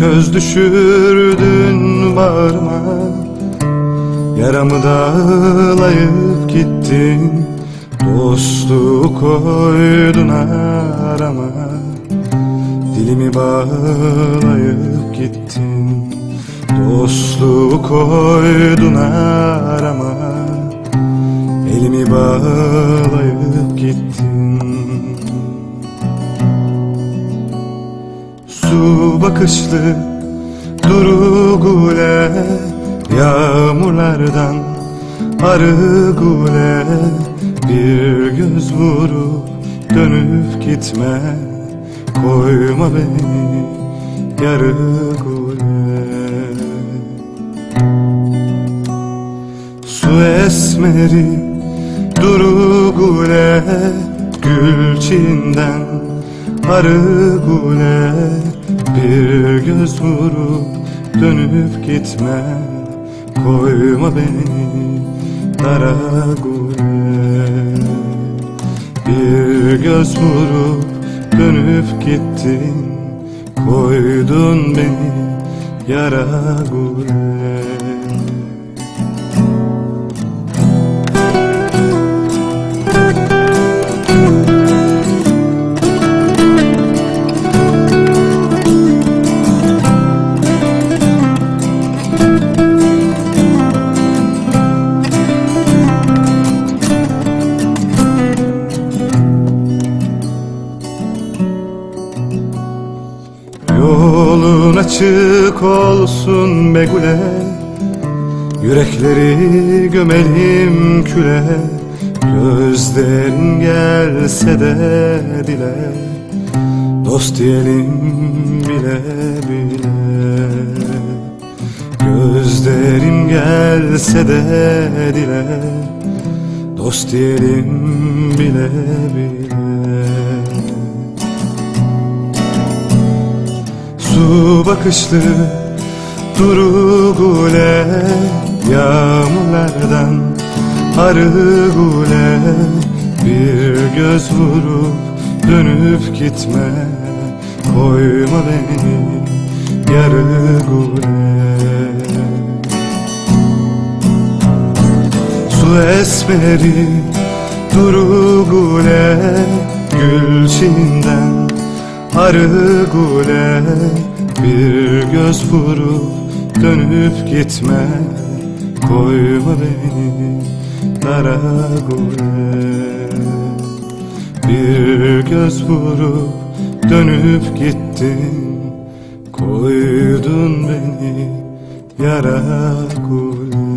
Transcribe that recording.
Köz düşürdün bağrıma. Yaramı dağlayıp gittin Dostluğu koydun arama. Dilimi bağlayıp gittin Dostluğu koydun arama. Elimi bağlayıp gittin bakışlı duru gule Yağmurlardan. Arı gule Bir göz vurup dönüp gitme Koyma beni yarı gule. Su esmeri duru gule Gül gule Bir göz vurup dönüp gitme Koyma beni dara gule Bir göz vurup dönüp gittin Koydun beni yara gule Yolun açık olsun be güle. Yürekleri gömelim küle. Gözlerin gelse de dile. Dost diyelim bile bile. Gözlerin gelse de dile. Dost diyelim bile bile Su bakışlı duru gule Yağmurlardan arı gule Bir göz vurup dönüp gitme Koyma beni yarı gule. Su esmeri duru gule Gül çiğinden arı gule Bir göz vurup dönüp gitme. Koyma beni dara gule Bir göz vurup dönüp gittin. Koydun beni yara gule